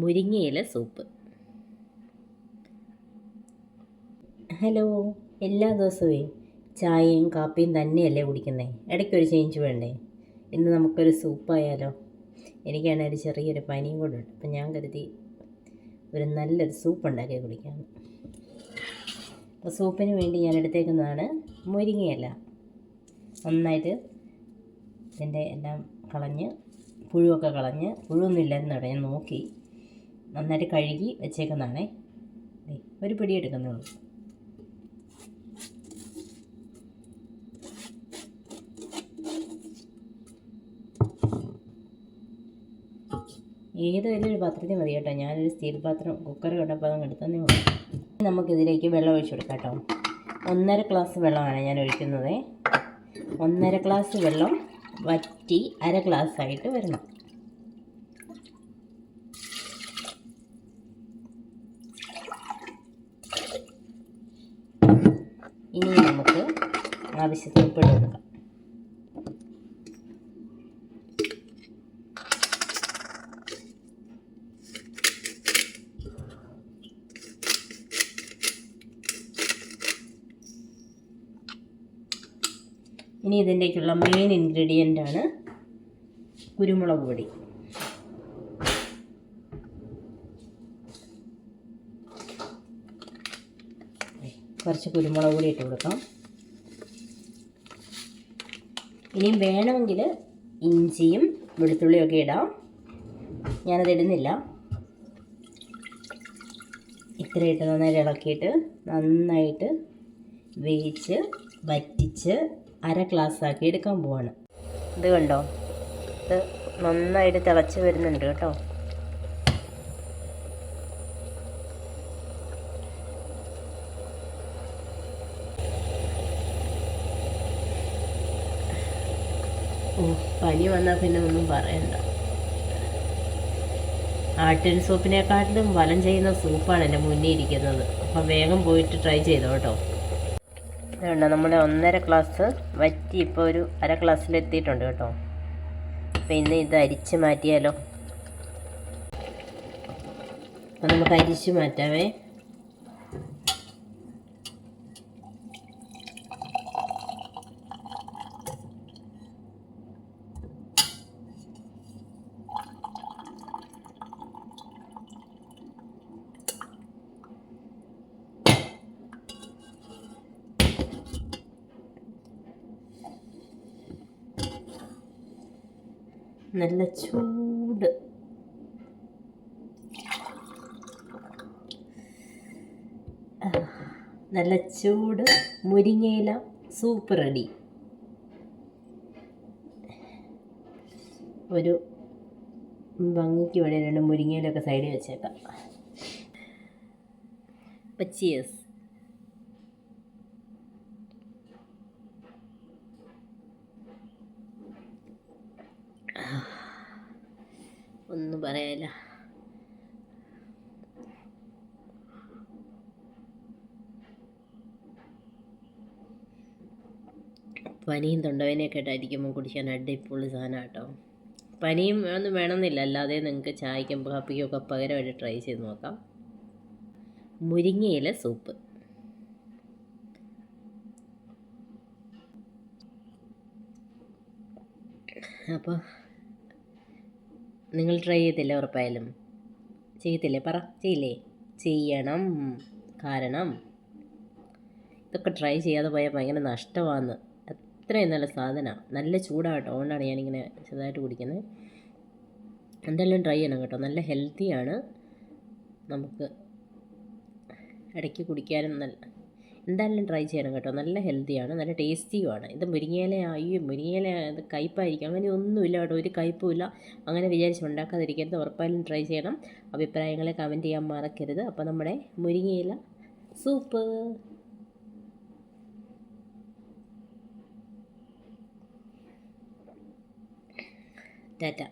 മുരിങ്ങയില soup. Hello എല്ലാ ദിവസവും ചായയും കാപ്പിയും തന്നെയല്ലേ കുടിക്കുന്നത് ഇടയ്ക്കൊരു ചേഞ്ച് വേണ്ടേ? ഇന്ന് നമുക്കൊരു സൂപ്പായാലോ എനിക്കാണെങ്കിൽ ഒരു ചെറിയൊരു പനിയും കൂടെ ഉണ്ട്. അപ്പം ഞാൻ കരുതി ഒരു നല്ലൊരു സൂപ്പ് ഉണ്ടാക്കി കുടിക്കാം. അപ്പോൾ സൂപ്പിന് വേണ്ടി ഞാൻ എടുത്തേക്കുന്നതാണ് മുരിങ്ങയില. നന്നായിട്ട് ഇതിന്റെ എല്ലാം കളഞ്ഞ് പുഴുവൊക്കെ കളഞ്ഞ് പുഴുവൊന്നും ഇല്ലെന്നവിടെ ഞാൻ നോക്കി. നന്നായിട്ട് കഴുകി വെച്ചേക്കുന്നതാണേ. ഒരു പിടി എടുക്കുന്നുള്ളൂ. ഏതെങ്കിലും ഒരു പാത്രത്തിൽ മതി കേട്ടോ. ഞാനൊരു സ്റ്റീൽ പാത്രം കുക്കർ കണ്ടപ്പോൾ അതങ്ങ് എടുത്തന്നേ ഉള്ളൂ. നമുക്കിതിലേക്ക് വെള്ളം ഒഴിച്ചു കൊടുക്കാം കേട്ടോ. ഒന്നര ഗ്ലാസ് വെള്ളമാണ് ഞാൻ ഒഴിക്കുന്നത്. ഒന്നര ഗ്ലാസ് വെള്ളം വറ്റി അര ഗ്ലാസ് ആയിട്ട് വരണം ഇനി നമുക്ക് ആവശ്യത്തിന് ഉപ്പിട്ട് കൊടുക്കാം ഇനി ഇതിന്റേക്കുള്ള മെയിൻ ഇൻഗ്രീഡിയന്റ് ആണ് കുരുമുളക് പൊടി. കുറച്ച് കുരുമുളക് പൊടി ഇട്ട് കൊടുക്കാം. ഇനിയും വേണമെങ്കിൽ ഇഞ്ചിയും വെളുത്തുള്ളിയൊക്കെ ഇടാം. ഞാനത് ഇടുന്നില്ല. ഇത്ര ഇട്ട് നന്നായിട്ട് ഇളക്കിയിട്ട് നന്നായിട്ട് വേവിച്ച് വറ്റിച്ച് അര ഗ്ലാസ് ആക്കി എടുക്കാൻ പോവാണ്. ഇത് കണ്ടോ? ഇത് നന്നായിട്ട് തിളച്ച് വരുന്നുണ്ട് കേട്ടോ. പനി വന്നാൽ പിന്നെ ഒന്നും പറയണ്ട. ആട്ടിൻ സൂപ്പിനെക്കാട്ടിലും വലം ചെയ്യുന്ന സൂപ്പാണ് എന്റെ മുന്നിൽ ഇരിക്കുന്നത്. അപ്പം വേഗം പോയിട്ട് ട്രൈ ചെയ്തോ കേട്ടോ. അതുകൊണ്ട് നമ്മുടെ ഒന്നര ഗ്ലാസ് വറ്റി ഇപ്പോൾ ഒരു അര ക്ലാസ്സിലെത്തിയിട്ടുണ്ട് കേട്ടോ. അപ്പം ഇന്ന് ഇത് അരിച്ച് മാറ്റിയാലോ. അപ്പം നമുക്ക് അരിച്ച് മാറ്റാവേ. നല്ല ചൂട്. നല്ല ചൂട്. മുരിങ്ങയില സൂപ്പ് റെഡി. ഒരു ഭംഗിക്ക് വേണ്ടി രണ്ട് മുരിങ്ങയിലൊക്കെ സൈഡിൽ വെച്ചേക്കാം. പച്ചിയസ് ഒന്നും പറയാനില്ല പനിയും തൊണ്ടവേനയൊക്കെ ആയിട്ടായിരിക്കുമ്പോൾ കുടിക്കാൻ അടിപൊളി സാധനം കേട്ടോ പനിയും ഒന്നും വേണമെന്നില്ല. അല്ലാതെ നിങ്ങൾക്ക് ചായക്കും കാപ്പിക്കും ഒക്കെ പകരമായിട്ട് ട്രൈ ചെയ്ത് നോക്കാം. മുരിങ്ങയില സൂപ്പ് അപ്പോൾ നിങ്ങൾ ട്രൈ ചെയ്തില്ലേ ഉറപ്പായാലും? ചെയ്യത്തില്ലേ പറ. ചെയ്യില്ലേ? ചെയ്യണം. കാരണം ഇതൊക്കെ ട്രൈ ചെയ്യാതെ പോയാൽ ഭയങ്കര നഷ്ടമാണ് അത്രയും നല്ല സാധനമാണ് നല്ല ചൂടാകട്ടോ അതുകൊണ്ടാണ് ഞാനിങ്ങനെ ചെറുതായിട്ട് കുടിക്കുന്നത്. എന്തായാലും ട്രൈ ചെയ്യണം കേട്ടോ. നല്ല ഹെൽത്തിയാണ് നമുക്ക് ഇടയ്ക്ക് കുടിക്കാനും നല്ല എന്തായാലും ട്രൈ ചെയ്യണം കേട്ടോ. നല്ല ഹെൽത്തിയാണ് നല്ല ടേസ്റ്റിയുമാണ് ഇത് മുരിങ്ങയില അയ്യോ മുരിങ്ങയില കയ്പായിരിക്കും അങ്ങനെ ഒന്നുമില്ല കേട്ടോ ഒരു കയ്പുമില്ല അങ്ങനെ വിചാരിച്ച് ഉണ്ടാക്കാതിരിക്കരുത് ഉറപ്പായാലും ട്രൈ ചെയ്യണം. അഭിപ്രായങ്ങളെ കമന്റ് ചെയ്യാൻ മറക്കരുത്. അപ്പോൾ നമ്മുടെ മുരിങ്ങയില സൂപ്പ് ടാറ്റ